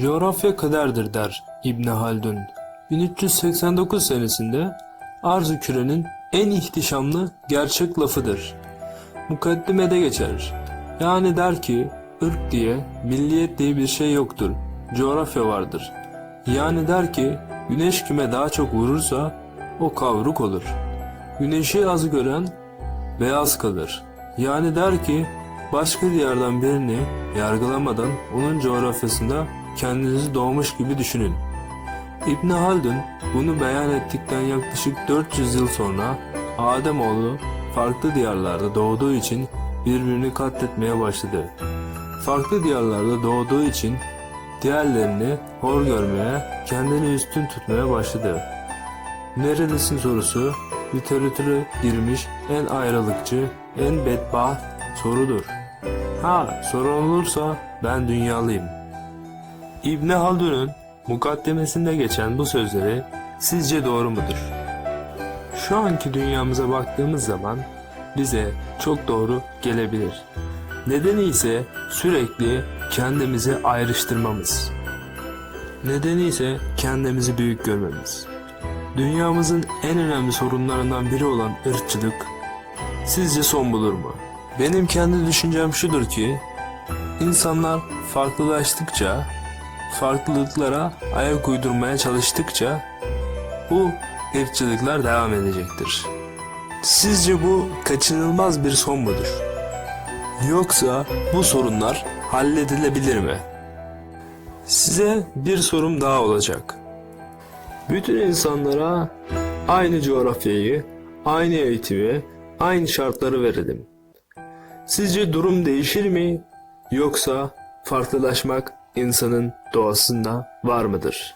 Coğrafya kaderdir der İbn Haldun. 1389 senesinde arz-ı kürenin en ihtişamlı gerçek lafıdır. Mukaddimede geçer. Yani der ki ırk diye, milliyet diye bir şey yoktur. Coğrafya vardır. Yani der ki güneş kime daha çok vurursa o kavruk olur. Güneşi az gören beyaz kalır. Yani der ki başka diyardan birini yargılamadan onun coğrafyasında kendinizi doğmuş gibi düşünün. İbn Haldun bunu beyan ettikten yaklaşık 400 yıl sonra Ademoğlu farklı diyarlarda doğduğu için birbirini katletmeye başladı. Farklı diyarlarda doğduğu için diğerlerini hor görmeye, kendini üstün tutmaya başladı. Nerelisin sorusu literatüre girmiş en ayrılıkçı, en bedbaht sorudur. Ha sorun olursa ben dünyalıyım. İbn Haldun'un mukaddemesinde geçen bu sözleri sizce doğru mudur? Şu anki dünyamıza baktığımız zaman bize çok doğru gelebilir. Nedeni ise sürekli kendimizi ayrıştırmamız. Nedeni ise kendimizi büyük görmemiz. Dünyamızın en önemli sorunlarından biri olan ırkçılık sizce son bulur mu? Benim kendi düşüncem şudur ki insanlar farklılaştıkça farklılıklara ayak uydurmaya çalıştıkça bu ırkçılıklar devam edecektir. Sizce bu kaçınılmaz bir son mudur? Yoksa bu sorunlar halledilebilir mi? Size bir sorum daha olacak. Bütün insanlara aynı coğrafyayı, aynı eğitimi, aynı şartları verelim. Sizce durum değişir mi? Yoksa farklılaşmak insanın doğasında var mıdır?